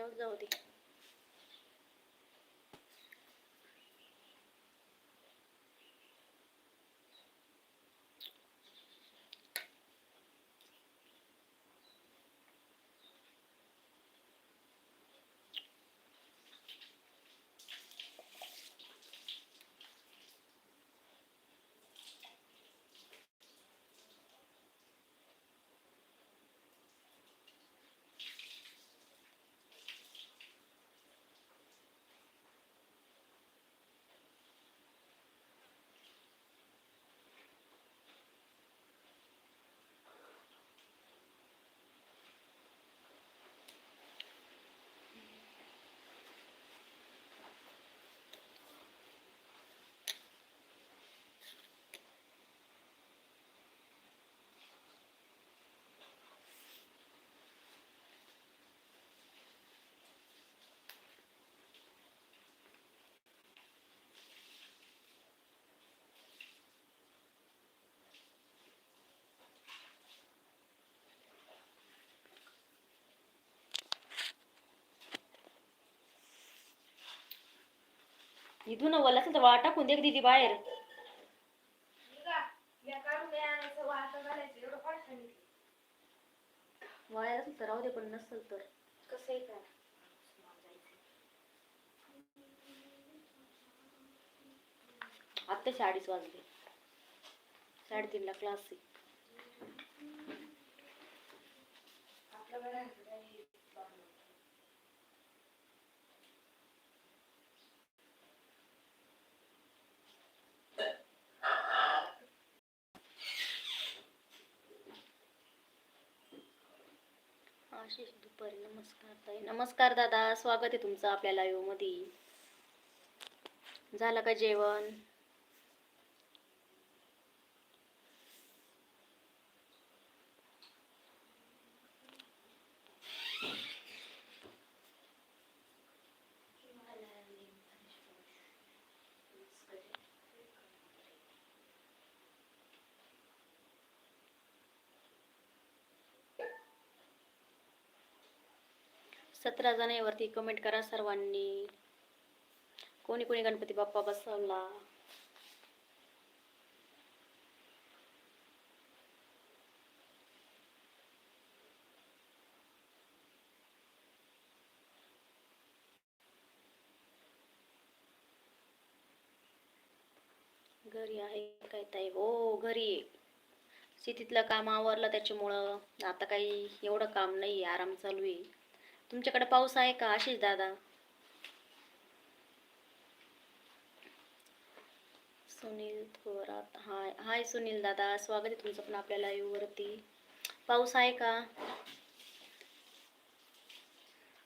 राहू जाऊ दे इथून वला असेल तर वाटा टाकून दे दिदी बाहेर. वाया असेल तर राहू दे पण नसेल तर. कसं आहे का आत्ताचे अडीच वाजले. साडेतीनला क्लास आहे. आशिष दुपारी नमस्कार ताई. नमस्कार दादा. स्वागत आहे तुमचं आपल्या लाईव्हमध्ये झालं का जेवण? सतरा जणांवरती कमेंट करा सर्वांनी. कोणी कोणी गणपती बाप्पा बसवला? घरी आहे काय ताई? हो घरी शेतीतलं काम आवरलं त्याच्यामुळं. आता काही एवढं काम नाही आराम चालू आहे. तुमच्याकडे पाऊस आहे का आशिष दादा? सुनील थोरात हाय हाय सुनील दादा स्वागत आहे तुमचं पण आपल्या लाईव्ह वरती. पाऊस आहे का?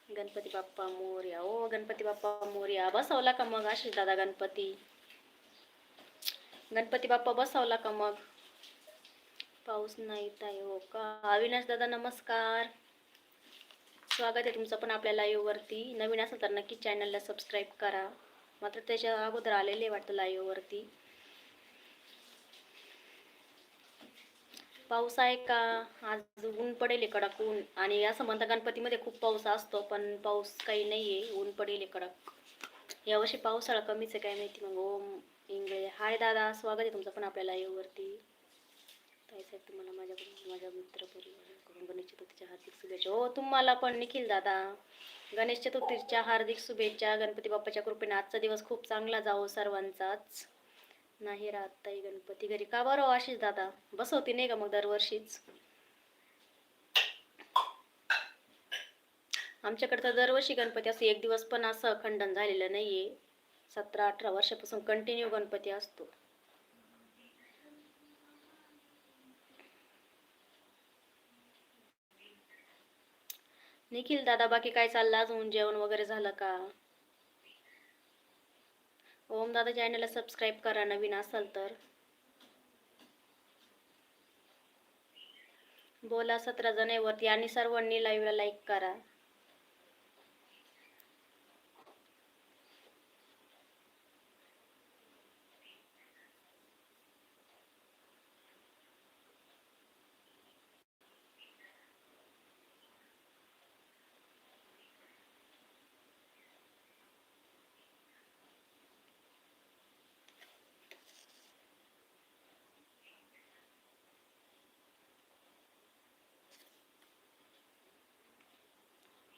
गणपती बाप्पा मोर्या ओ गणपती बाप्पा मोर्या बसवला का मग आशिष दादा गणपती? गणपती बाप्पा बसवला का मग? पाऊस नाही ताई हो का? अविनाश दादा नमस्कार. स्वागत आहे तुमचं पण आपल्या लाईववरती नवीन असेल तर नक्की चॅनलला सबस्क्राईब करा. मात्र त्याच्या अगोदर आलेले वाटतं लाईववरती पाऊस आहे का? आज ऊन पडेल आहे कडक ऊन आणि असं म्हणता गणपतीमध्ये खूप पाऊस असतो पण पाऊस काही नाही आहे ऊन पडेल आहे कडक. यावर्षी पावसाळा कमीच आहे काय माहिती मग. ओम इंगळे. हाय दादा स्वागत आहे तुमचं पण आपल्या लाईववरती ताईसाहेब तुम्हाला माझ्याकडून माझ्या मित्र गणेश चतुर्थीच्या हार्दिक शुभेच्छा. हो तुम्हाला पण निखिल दादा. गणेश चतुर्थीच्या हार्दिक शुभेच्छा. गणपती बाप्पाच्या कृपेने आजचा दिवस खूप चांगला जावो सर्वांचाच. नाही राहत ताई गणपती घरी. का बरं हो आशिष दादा? बसवती नाही का मग दरवर्षीच? आमच्याकडे तर दरवर्षी गणपती असं एक दिवस पण असं खंडन झालेलं नाहीये. सतरा अठरा वर्षापासून कंटिन्यू गणपती असतो. निखिल दादा बाकी काय चाललं? अजून जेवण वगैरे झालं का? ओम दादा चॅनलला सबस्क्राईब करा नवीन असाल तर. बोला सतरा जणांवरती आणि सर्वांनी लाईव्हला लाईक करा.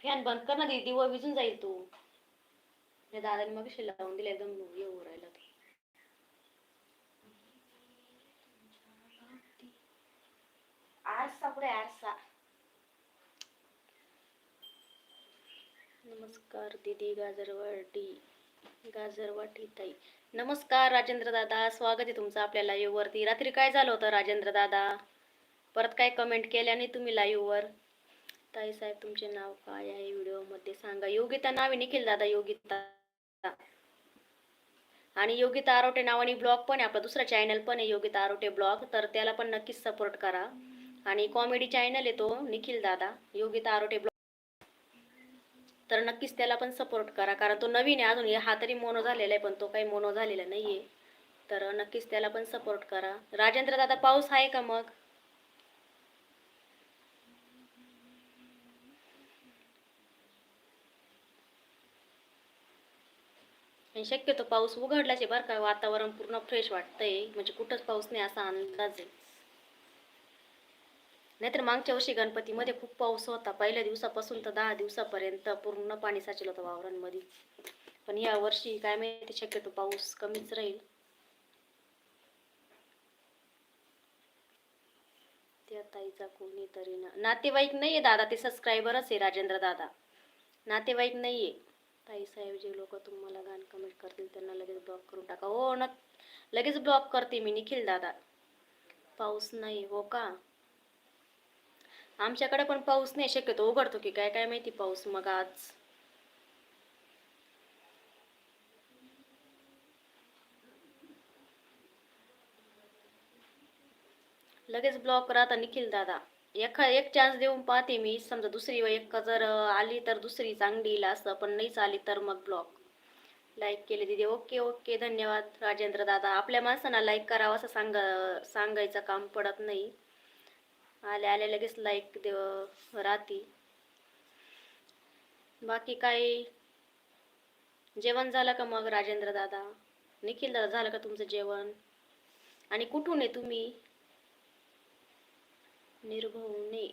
फॅन बंद कर ना दीदी दिवा विजून जाईल तू। या दादाने मग लावून दिला एकदम येऊ राहिला ते आरसा आरसा। नमस्कार दीदी गाजरवाटी गाजरवाटी ताई। नमस्कार राजेंद्र दादा स्वागत आहे तुमचं आपल्या live वरती. रात्री काय झालं होतं राजेंद्र दादा? परत काय कमेंट केल्याने तुम्ही live वर? ताई साहेब तुमचे नाव काय आहे? व्हिडिओमध्ये सांगा. योगिता नाव आहे निखिल दादा योगिता. आणि योगिता आरोटे नावाने ब्लॉग पण आहे. आपला दुसरा चॅनल पण आहे योगिता आरोटे ब्लॉग. तर त्याला पण नक्कीच सपोर्ट करा. आणि कॉमेडी चॅनल आहे तो निखिल दादा योगिता आरोटे ब्लॉग. तर नक्कीच त्याला पण सपोर्ट करा. कारण तो नवीन आहे अजून. हा तरी मोनो झालेला आहे पण तो काही मोनो झालेला नाहीये. तर नक्कीच त्याला पण सपोर्ट करा. राजेंद्र दादा पाऊस आहे का मग? आणि शक्यतो पाऊस उघडल्याचे बरं का. वातावरण पूर्ण फ्रेश वाटतंय. म्हणजे कुठंच पाऊस नाही असा अंदाज. आहे नाहीतर मागच्या वर्षी गणपतीमध्ये खूप पाऊस होता. पहिल्या दिवसापासून तर दहा दिवसापर्यंत पूर्ण पाणी साचलं होतं वावरांमध्ये. पण या वर्षी काय माहिती शक्यतो पाऊस कमीच राहील. त्या ताईचा कोणीतरी ना नातेवाईक नाहीये दादा ते सबस्क्रायबरच आहे राजेंद्र दादा. नातेवाईक नाहीये. ताई साहेब जे लोक तुम्हाला गाण कमेंट करतील त्यांना लगेच ब्लॉक करून टाका. हो न लगेच ब्लॉक करते मी निखिल दादा. पाऊस नाही हो का? आमच्याकडे पण पाऊस नाही शक्यतो उघडतो की काय काय माहिती पाऊस मग आज? लगेच ब्लॉक करा आता निखिल दादा. एखा एक चान्स देऊन पाहते मी. समजा दुसरी एक जर आली तर दुसरी चांगली येईल असं पण नाहीच आली तर मग ब्लॉक लाईक केले दिदी. ओके ओके धन्यवाद राजेंद्र दादा. आपल्या माणसांना लाईक करावं असं सांग सांगायचं काम पडत नाही. आले आले लगेच लाईक देव राहती बाकी काही जेवण झालं का मग राजेंद्र दादा? निखिल दादा झालं का तुमचं जेवण? आणि कुठून आहे तुम्ही? निर्भवने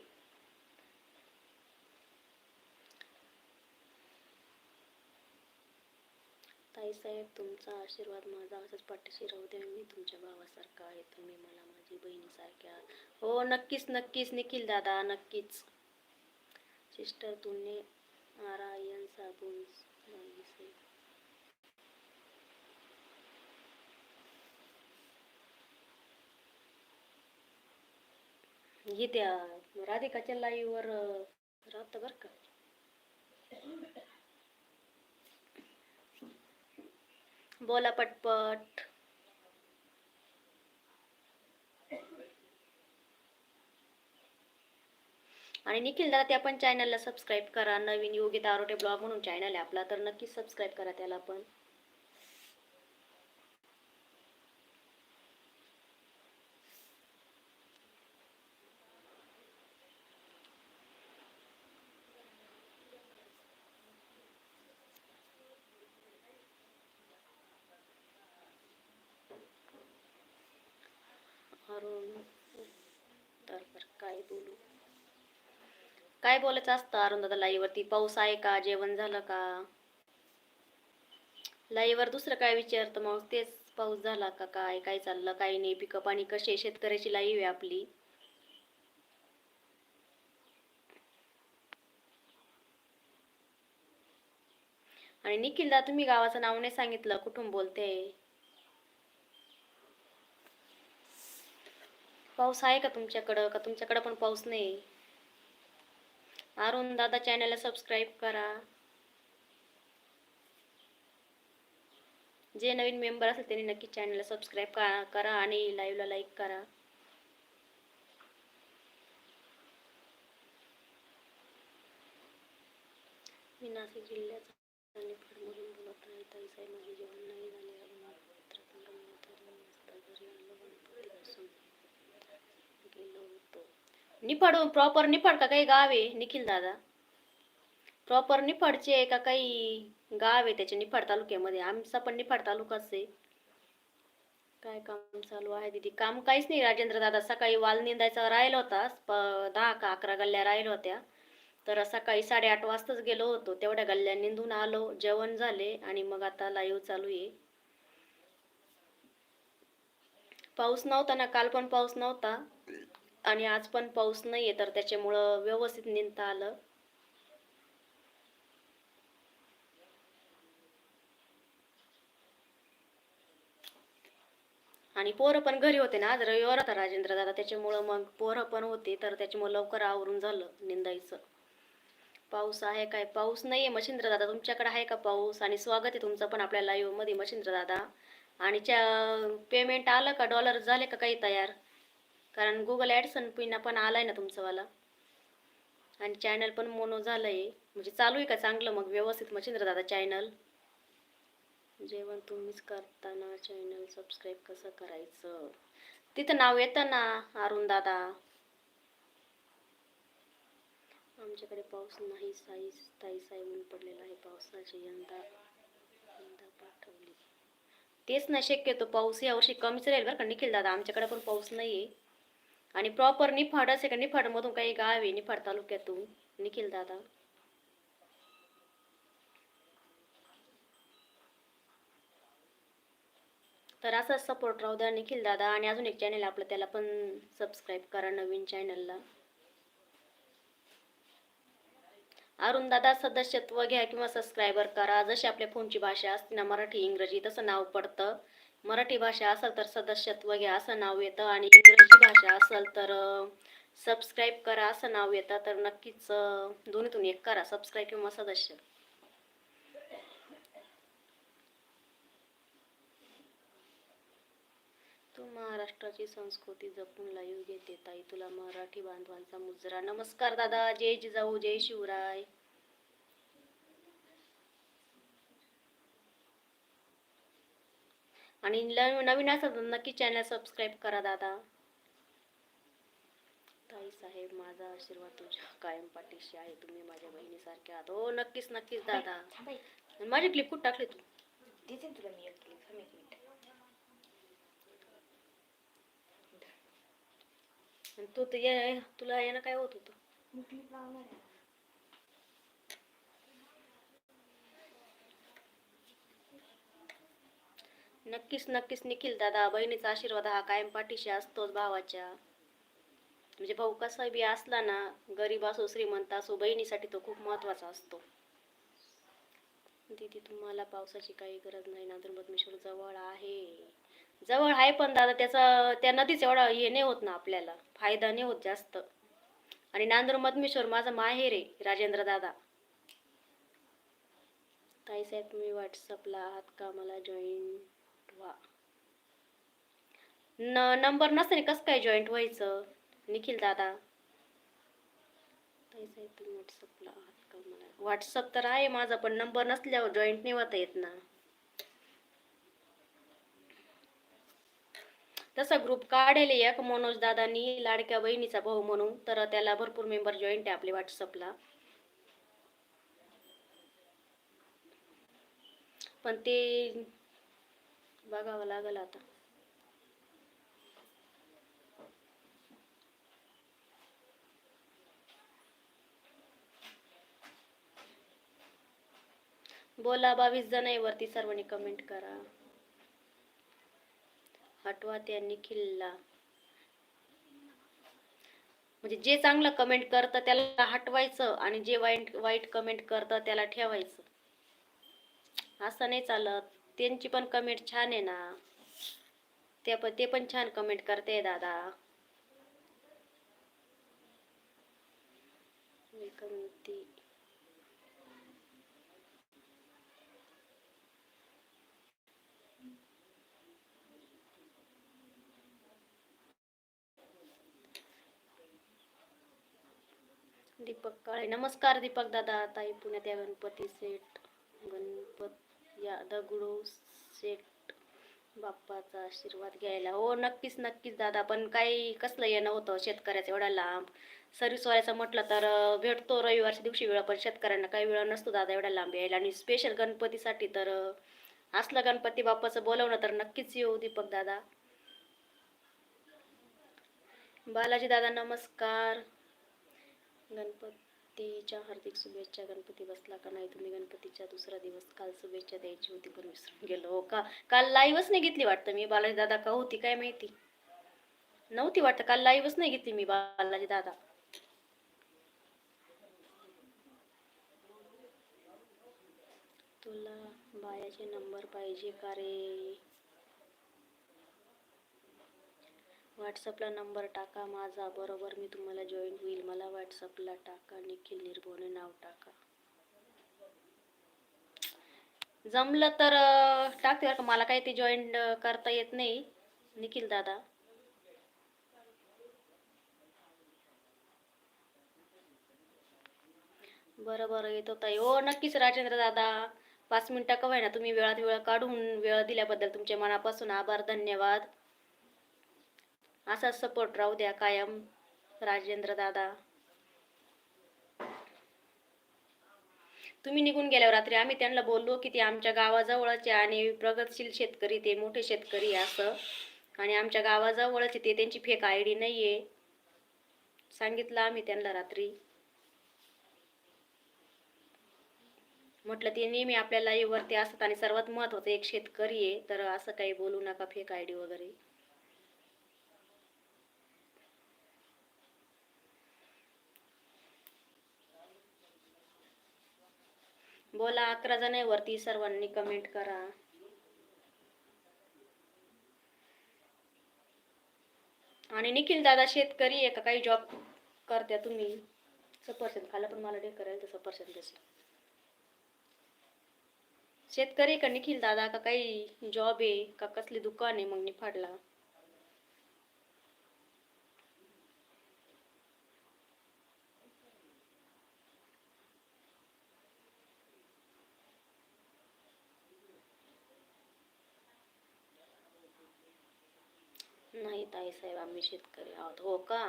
ताईसाहेब तुमचा आशीर्वाद माझा असंच पाठीशी राहू दे. मी तुमच्या भावासारखा आहे. तुम्ही मला माझी बहिणीसारख्या. आहात. हो नक्कीच नक्कीच. निखिल दादा नक्कीच. सिस्टर तुने नारायण साबुन हे त्या राधिकाच्या लाईवर वर राहतं बरं का. बोला पटपट. आणि निखिल दादा त्या पण चॅनलला सबस्क्राईब करा. नवीन योगिता आरोटे ब्लॉग म्हणून चॅनल आहे आपला तर नक्कीच सबस्क्राईब करा त्याला पण. काय बोलायचं असतं अरुण लाईवरती? पाऊस आहे का? जेवण झालं का? लाईवर दुसरं काय विचारतं मग? तेच पाऊस झाला का काय? काय चाललं? काय नाही. पिकं पाणी कसे शेतकऱ्याची लाईव आहे आपली. आणि निखिलदा तुम्ही गावाचं नाव नाही सांगितलं. कुठून बोलते? पाऊस आहे का तुमच्याकडं? का तुमच्याकडं पण पाऊस नाही? अरुण दादा चॅनलला सबस्क्राईब करा. जे नवीन मेंबर असेल त्यांनी नक्की चॅनलला सबस्क्राईब करा आणि लाईव्हला लाईक करा. मी नाशिक जिल्ह्याचा बोलत आहे ताई माझे जेवण नाही झाले अजून मात्र तरी वाजता घरी आलो गणपतीपासून गेलो होतो निफाड प्रॉपर निफाड का काही गाव आहे? निखिल दादा. प्रॉपर निफाडचे आहे का काही गाव आहे त्याचे निफाड तालुक्यामध्ये? आमचा पण निफाड तालुकाच आहे. काय काम चालू आहे दीदी? काम काहीच नाही राजेंद्र दादा. सकाळी वाल निंदायचा राहिला होता. दहा का अकरा गल्ल्या राहिल्या होत्या. तर सकाळी साडेआठ वाजताच गेलो होतो. तेवढ्या गल्ल्या निंदून आलो. जेवण झाले आणि मग आता लाईव्ह चालू आहे. पाऊस नव्हता ना. काल पण पाऊस नव्हता. आणि आज पण पाऊस नाहीये तर त्याच्यामुळं व्यवस्थित निंदता आलं. आणि पोरं पण घरी होते ना आज रविवार होता राजेंद्र दादा त्याच्यामुळं मग पोरं पण होते तर त्याच्यामुळं लवकर आवरून झालं निंदायचं. पाऊस आहे काय? पाऊस नाहीये मच्छिंद्र दादा तुमच्याकडे आहे का पाऊस? आणि स्वागत आहे तुमचं पण आपल्या लाईव्हमध्ये मच्छिंद्र दादा. आणि पेमेंट आलं का? डॉलर झाले का काही तयार? कारण गुगल ॲडसन पिना पण आलाय ना तुमचंवाला. आणि चॅनल पण मोनो झालं आहे म्हणजे चालू आहे का चांगलं मग? व्यवस्थित मच्छिंद्र दादा चॅनल जेवण तुम्हीच करताना चॅनल सबस्क्राईब कसं करायचं? तिथं नाव येतं ना अरुण दादा. आमच्याकडे पाऊस नाही साई ताई साई म्हणून पडलेला आहे पावसाची यंदा यंदा पाठवली. तेच ना शक्यतो पाऊस यावर्षी कमीच राहील बरं का निखिल दादा. आमच्याकडे पण पाऊस नाही आहे आणि प्रॉपर निफाड असे का निफाडमधून काही गाव आहे निफाड तालुक्यातून? निखिल दादा. तर असाच सपोर्ट राहू द्या निखिल दादा आणि अजून एक चॅनल आपलं त्याला पण सबस्क्राईब करा नवीन चॅनलला अरुण दादा सदस्यत्व घ्या किंवा सबस्क्रायबर करा. जशी आपल्या फोनची भाषा असते ना मराठी इंग्रजी तसं नाव पडतं. मराठी भाषा असेल तर सदस्यत्व घ्या असं नाव येतं. आणि इंग्रजी भाषा असेल तर सबस्क्राईब करा असं नाव येतं. तर नक्कीच दोन्हीतून एक करा सबस्क्राईब किंवा सदस्य. तू महाराष्ट्राची संस्कृती जपून लाईव्ह घेते ताई. तुला मराठी बांधवांचा मुजरा. नमस्कार दादा. जय जिजाऊ जय शिवराय. आणि नवीन असेल तर नक्की चॅनल सबस्क्राईब करा दादा. ताई साहेब माझा आशीर्वाद तुझ्या कायम पाठीशी आहे. तुम्ही माझ्या बहिणीसारखे आहात. हो नक्कीच नक्कीच दादा. माझी क्लिप कुठं टाकली तू? देते तुला मी एक क्लिप थांब एक मिनिट आणि तू तर ये- तुला यानं काय होत होतं? मी क्लिप लावणार आहे. नक्कीच नक्कीच. निखिल दादा बहिणीचा आशीर्वाद हा कायम पाठीशी असतोच भावाच्या. म्हणजे भाऊ कसा बी असला ना गरीब असो श्रीमंत असो बहिणीसाठी तो खूप महत्त्वाचा असतो. दीदी तुम्हाला पावसाची काही गरज नाही नांदूर बदमेश्वर जवळ आहे. जवळ आहे पण दादा त्याचा त्या नदीच एवढा हे नाही होत ना आपल्याला. फायदा नाही होत जास्त. आणि नांदूर मधमेश्वर माझा माहेर आहे राजेंद्र दादा. ताईसाहेब तुम्ही व्हॉट्सअपला आहात का? मला जॉईन व्हा न नंबर नसताना कसं काय जॉईंट व्हायचं? निखिल दादा. व्हॉट्सअपला व्हॉट्सअप तर आहे माझा पण नंबर नसल्यावर जॉईंट नाही होता येत ना. तसा ग्रुप काढेल एक मनोज दादानी लाडक्या बहिणीचा भाऊ म्हणून. तर त्याला भरपूर मेंबर जॉईंट आहे आपले व्हॉट्सअपला पण ते बघावं लागल आता. बोला बावीस जण आहे वरती सर्वांनी कमेंट करा. हटवा त्यांनी किल्ला. म्हणजे जे चांगलं कमेंट करतं त्याला हटवायचं आणि जे वाईट वाईट कमेंट करतं त्याला ठेवायचं. असं नाही चालत. त्यांची पण कमेंट छान आहे ना. ते पण ते पण छान कमेंट करते दादा. दीपक काळे. नमस्कार दीपक दादा. ताई पुण्यात या गणपती सेट. गणपत या दगडू सेट बाप्पाचा आशीर्वाद घ्यायला. हो नक्कीच नक्कीच दादा पण काही कसलं येणं होतं शेतकऱ्याचं एवढा लांब. सर्व्हिस म्हटलं तर भेटतो रविवारच्या दिवशी वेळ पण शेतकऱ्यांना काही वेळ नसतो दादा एवढा लांब यायला. आणि स्पेशल गणपतीसाठी तर असलं गणपती बाप्पाचं बोलवणं तर नक्कीच येऊ दीपक दादा. बालाजी दादा नमस्कार. गणपती गणपतीच्या हार्दिक शुभेच्छा. गणपती बसला का नाही? तुम्ही गणपतीच्या दुसरा दिवस काल शुभेच्छा द्यायची होती पण विसरून गेलो. हो का? काल लाईव्हच नाही घेतली वाटतं मी बालाजी दादा का होती काय माहिती? नव्हती वाटतं. काल लाईव्हच नाही घेतली मी बालाजी दादा. तुला बायाचे नंबर पाहिजे का रे? व्हॉट्सअपला नंबर टाका माझा बरोबर मी तुम्हाला जॉईन होईल. मला व्हॉट्सअपला टाका निखिल निर्भोने नाव टाका. जमलं तर टाकते का. मला काही ते जॉईन करता येत नाही. निखिल दादा. बरं बरं येतो ताई. हो नक्कीच राजेंद्र दादा. पाच मिनटं का ना तुम्ही वेळात वेळ काढून वेळ दिल्याबद्दल तुमच्या मनापासून आभार धन्यवाद. असाच सपोर्ट राहू द्या कायम राजेंद्र दादा. तुम्ही निघून गेल्यावर रात्री आम्ही त्यांना बोललो की ते आमच्या गावाजवळचे आणि प्रगतशील शेतकरी ते मोठे शेतकरी आहे असं. आणि आमच्या गावाजवळच ते त्यांची फेक आय डी नाही आहे सांगितलं आम्ही त्यांना रात्री. म्हटलं ते नेहमी आपल्या लाईव्हवरती असतात आणि सर्वात महत्त्वाचं एक शेतकरी आहे तर असं काही बोलू नका फेक आय डी वगैरे. बोला अकरा जण आहे वरती सर्वांनी कमेंट करा. आणि निखिल दादा शेतकरी आहे का? काही जॉब करत्या तुम्ही? सफरचंद खाला पण मला डे करायला तर सफरचंद शेतकरी का निखिल दादा? का काही जॉब आहे? का कसली दुकान आहे? मग निफाडला. नाही साहेब आम्ही शेतकरी आहोत. हो का?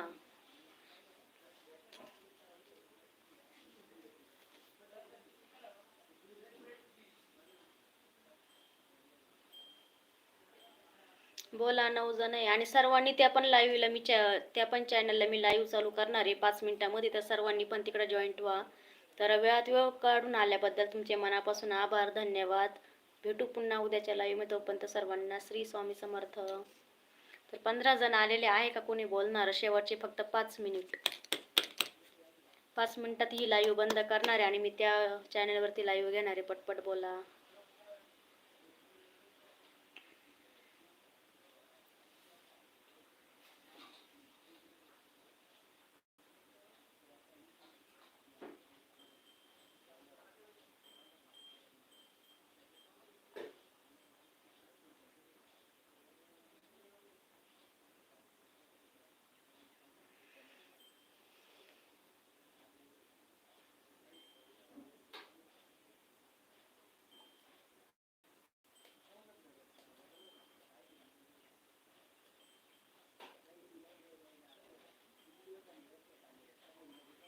बोला नऊ जण आहे. आणि सर्वांनी त्या पण लाईव्हला मी त्या पण चॅनलला मी लाईव्ह चालू करणार आहे. पाच मिनिटामध्ये तर सर्वांनी पण तिकडे जॉईंट व्हा. तर वेळात वेळ काढून आल्याबद्दल तुमचे मनापासून आभार धन्यवाद. भेटू पुन्हा उद्याच्या लाईव्हमध्ये तोपर्यंत सर्वांना श्री स्वामी समर्थ. तर पंधरा जण आलेले आहे का कोणी बोलणार? शेवटचे फक्त पाच मिनिट पाच मिनिटात ही लाईव्ह बंद करणार आहे आणि मी त्या चॅनलवरती लाईव्ह घेणार आहे. पटपट बोला.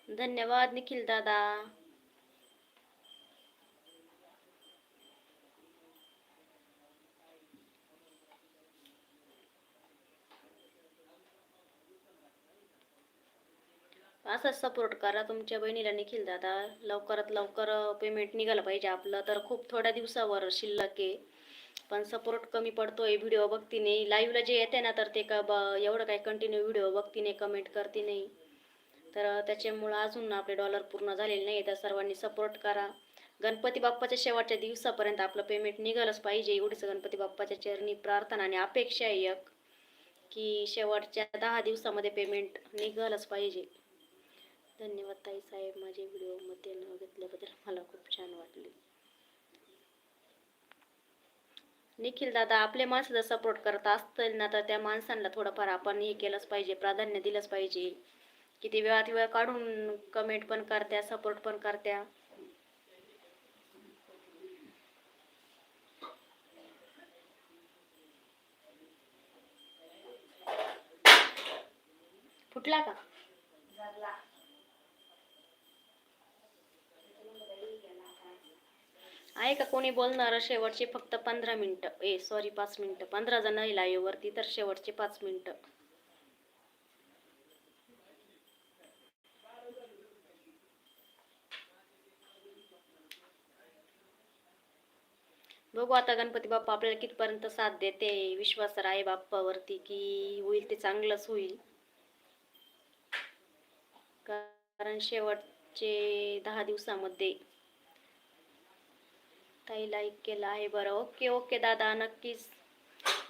धन्यवाद निखिल दादा. असंच सपोर्ट करा तुमच्या बहिणीला निखिल दादा. लवकरात लवकर पेमेंट निघालं पाहिजे आपलं. तर खूप थोड्या दिवसावर शिल्लक आहे. पण सपोर्ट कमी पडतोय व्हिडिओ बघती नाही लाईव्हला जे येते ना तर ते का ब एवढं काय कंटिन्यू व्हिडिओ बघती नाही कमेंट करते नाही. तर त्याच्यामुळं अजून आपले डॉलर पूर्ण झालेले नाही तर सर्वांनी सपोर्ट करा. गणपती बाप्पाच्या शेवटच्या दिवसापर्यंत आपलं पेमेंट निघालंच पाहिजे. एवढीच गणपती बाप्पाच्या चरणी प्रार्थना आणि अपेक्षा आहे एक की शेवटच्या दहा दिवसामध्ये पेमेंट निघालंच पाहिजे. धन्यवाद ताई साहेब. माझे व्हिडिओमध्ये नाव घेतल्याबद्दल मला खूप छान वाटले. निखिल दादा आपले माणसं जर सपोर्ट करत असतील ना तर त्या माणसांना थोडंफार आपण हे केलंच पाहिजे. प्राधान्य दिलंच पाहिजे. किती वेळात वेळ काढून कमेंट पण करत्या सपोर्ट पण करत्या. फुटला का? आहे का कोणी बोलणार? शेवटचे फक्त पंधरा मिनटं. ए सॉरी पाच मिनिटं. पंधरा जण आहे वरती तर शेवटचे पाच मिनटं. बघू आता गणपती बाप्पा आपल्याला कितपर्यंत साथ देते. विश्वास आहे बाप्पावरती की होईल ते चांगलंच होईल. कारण शेवटचे दहा दिवसामध्ये ताई लाईक केलं आहे. बरं ओके ओके दादा नक्कीच.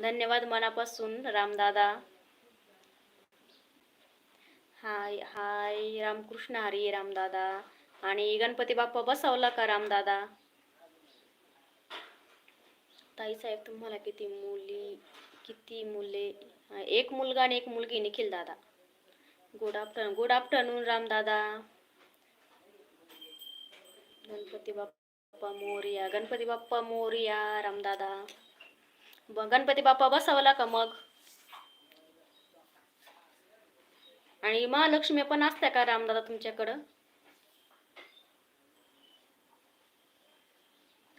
धन्यवाद मनापासून रामदादा हाय हाय रामकृष्ण हरी रामदादा आणि गणपती बाप्पा बसवला का रामदादा ताईसाहेब तुम्हाला किती मुली किती मुले? एक मुलगा आणि एक मुलगी निखिल दादा. गुड आफ्टरनून गुड आफ्टरनून रामदादा गणपती बाप्पा मोरया गणपती बाप्पा मोरया रामदादा ब- गणपती बाप्पा बसावला का मग? आणि महालक्ष्मी पण असत्या का रामदादा तुमच्याकडं?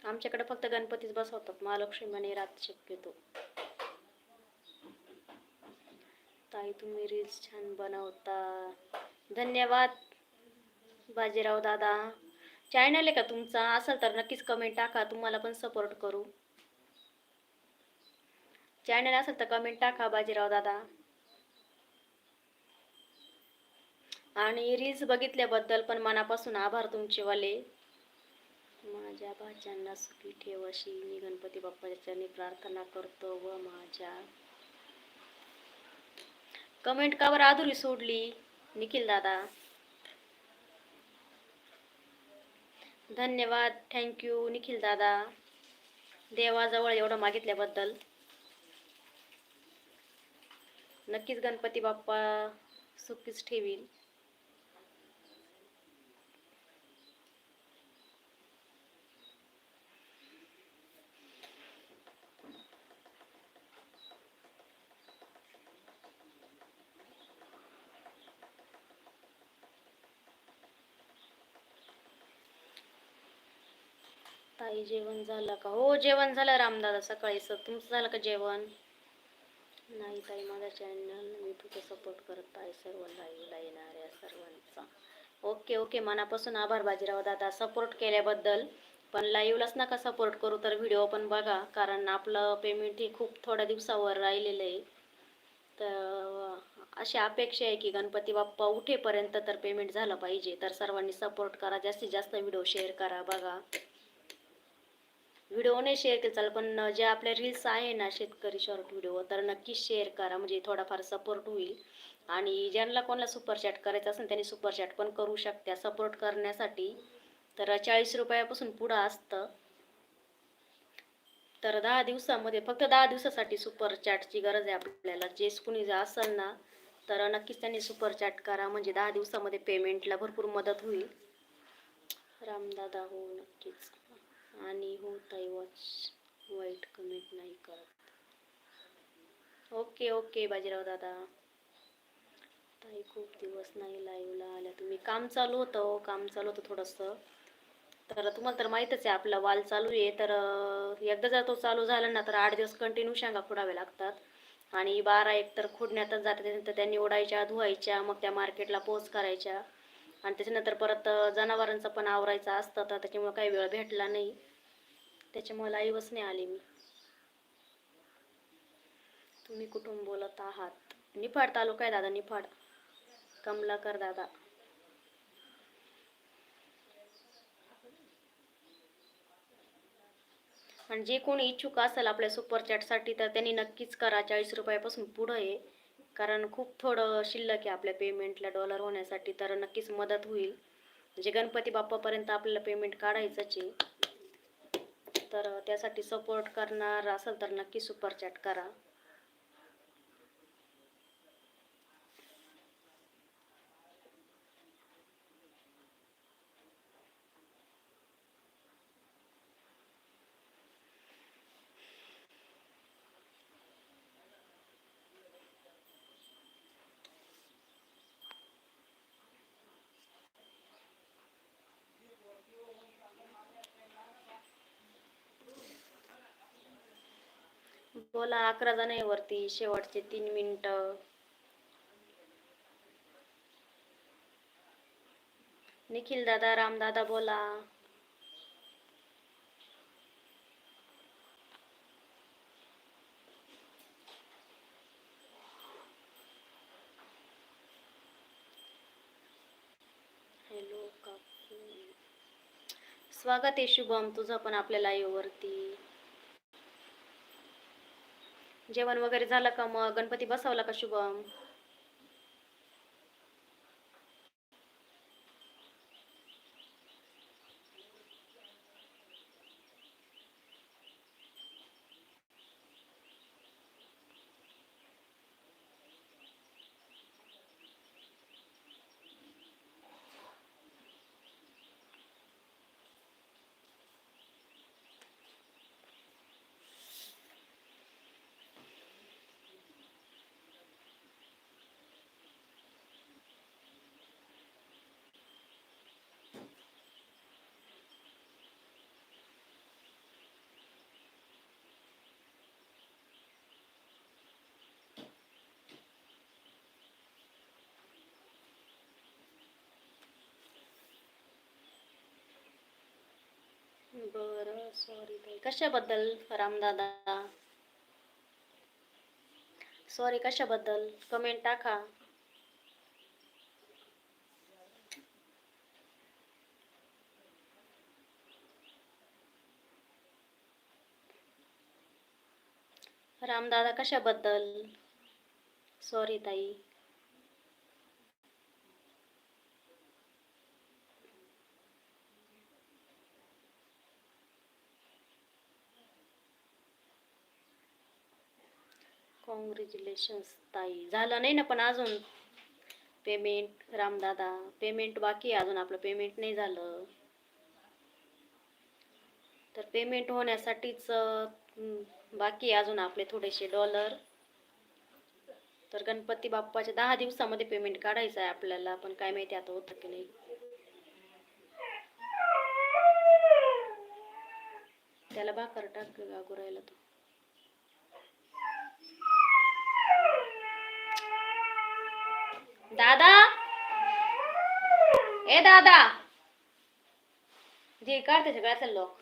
आमच्याकडे फक्त गणपतीच बसवतात. महालक्ष्मी आणि रात शक्यतो. ताई तुम्ही रील्स छान बनवता. धन्यवाद बाजीराव दादा. चॅनल आहे का तुमचा? असेल तर नक्कीच कमेंट टाका. तुम्हाला पण सपोर्ट करू. चॅनल असेल तर कमेंट टाका बाजीराव दादा. आणि रील्स बघितल्याबद्दल पण मनापासून आभार तुमचे वाले. माझ्या भाच्यांना सुखी ठेव अशी मी गणपती बाप्पाच्याने प्रार्थना करतो व माझ्या कमेंट का बरं अधुरी सोडली? निखिल दादा. धन्यवाद. थँक्यू निखिल दादा. देवाजवळ एवढं मागितल्याबद्दल. नक्कीच गणपती बाप्पा सुखीच ठेवील सकाळी जेवण झालं का? हो जेवण झालं रामदादा सकाळी. सर तुमचं झालं का जेवण? नाही ताई माझा चॅनल मी तुझं सपोर्ट करत आहे सर्व लाईव्हला येणाऱ्या सर्वांचा. ओके ओके मनापासून आभार बाजीराव दादा सपोर्ट केल्याबद्दल. पण लाईव्हलाच नका सपोर्ट करू तर व्हिडिओ पण बघा. कारण आपलं पेमेंट हे खूप थोड्या दिवसावर राहिलेलं आहे. तर अशी अपेक्षा आहे की गणपती बाप्पा उठेपर्यंत तर पेमेंट झालं पाहिजे. तर सर्वांनी सपोर्ट करा. जास्तीत जास्त व्हिडिओ शेअर करा बघा. व्हिडिओ नाही शेअर केला चालेल पण जे आपल्या रील्स आहे ना शेतकरी शॉर्ट व्हिडिओ तर नक्कीच शेअर करा म्हणजे थोडाफार सपोर्ट होईल. आणि ज्यांना कोणाला सुपरचॅट करायचं असेल त्यांनी सुपरचॅट पण करू शकत्या. सपोर्ट करण्यासाठी तर चाळीस रुपयापासून पुढं असतं. तर दहा दिवसामध्ये फक्त दहा दिवसासाठी सुपर चॅटची गरज आहे आपल्याला. जे कुणी जर असेल ना तर नक्कीच त्यांनी सुपर चॅट करा. म्हणजे दहा दिवसामध्ये पेमेंटला भरपूर मदत होईल. रामदादा हो नक्कीच. आणि हो ताई वॉच वाईट कमेंट नाही करत. ओके ओके बाजीराव दादा. ताई खूप दिवस नाही लाईव्हला आल्या तुम्ही. काम चालू होतं हो काम चालू होतं थोडंसं. तर तुम्हाला तर माहीतच आहे आपला वाल चालू आहे. तर एकदा जर तो चालू झाला ना तर आठ दिवस कंटिन्यू शेंगा फोडाव्या लागतात. आणि बारा एक तर खोडण्यातच जाते तर त्या निवडायच्या धुवायच्या मग त्या मार्केटला पोच करायच्या. आणि त्याच्यानंतर परत जनावरांचं पण आवरायचं असतं तर त्याच्यामुळे काही वेळ भेटला नाही. त्याच्यामुळे लाईवच नाही आले मी. तुम्ही कुठून बोलत आहात? निफाड तालुका आहे दादा निफाड. कमलाकर दादा. आणि जे कोणी इच्छुक असेल आपल्या सुपर चॅटसाठी तर त्यांनी नक्कीच करा. चाळीस रुपयापासून पुढं आहे. कारण खूप थोडं शिल्लक आहे आपल्या पेमेंटला डॉलर होण्यासाठी तर नक्कीच मदत होईल. म्हणजे गणपती बाप्पापर्यंत आपल्याला पेमेंट काढायचंच आहे. तर त्यासाठी सपोर्ट करणार असेल तर नक्की सुपर चॅट करा. बोला अकरा जण आहे वरती शेवटचे तीन मिनिटं. निखिल दादा रामदादा बोला. हॅलो स्वागत आहे शुभम तुझं पण आपल्या लाईव्ह वरती. जेवण वगैरे झालं का मग? गणपती बसवला का शुभम? बरं सॉरी ताई. कशाबद्दल रामदादा? सॉरी कशाबद्दल? कमेंट टाका. रामदादा कशाबद्दल? सॉरी ताई. कॉंग्रॅच्युलेशन्स ताई. झालं नाही ना पण अजून पेमेंट रामदादा. पेमेंट बाकी आहे अजून आपलं पेमेंट नाही झालं. तर पेमेंट होण्यासाठीच बाकी आहे अजून आपले थोडेसे डॉलर तर गणपती बाप्पाच्या दहा दिवसामध्ये पेमेंट काढायचं आहे आपल्याला पण काय माहिती आता होतं की नाही. त्याला भाकर टाक गुरायला तो. दादा? ए दादा. जे काढते त्याच्या गळ्यातला लोक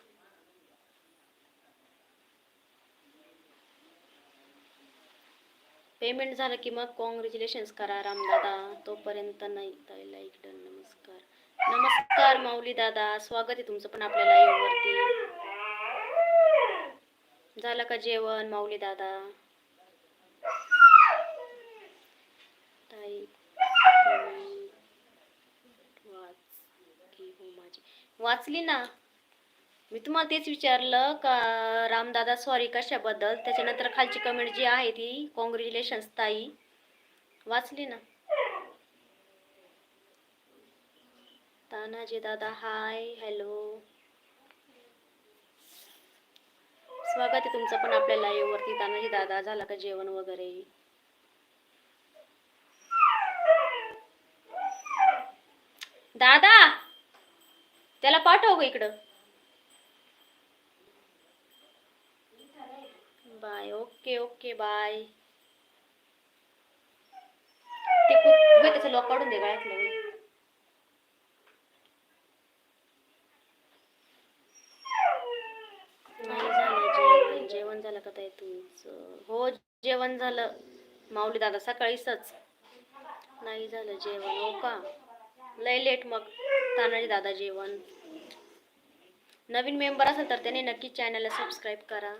पेमेंट झालं की मग कॉंग्रॅच्युलेशन्स करा रामदादा तोपर्यंत नाही ताई लाईक डन नमस्कार. नमस्कार माऊली दादा. स्वागत आहे तुमचं पण आपल्या लाईव्हवरती झालं का जेवण माऊली दादा? ताई comment वाच की हो माझी वाचली ना? मी तुम्हाला तेच विचारलं का रामदादा सॉरी कशाबद्दल? त्याच्यानंतर खालची कमेंट जी आहे ती कॉंग्रॅच्युलेशन्स ताई. वाचली ना? तानाजी दादा हाय हॅलो स्वागत आहे तुमचं पण आपल्या लाईव्हवरती तानाजी दादा झाला का जेवण वगैरे? दादा! त्याला पाठव ग इकडं. Bye okay okay bye. ते खूप त्याचं लॉक काढून दे गळ्यातलं नाही झालं जेवण जेवण झालं का ताई तुमचं? हो जेवण झालं. माऊली दादा सकाळीच नाही झालं जेवण हो का? लय लेट मग तानाजी दादा जेवण. नवीन मेंबर असेल तर त्याने नक्की चॅनलला सबस्क्राईब करा.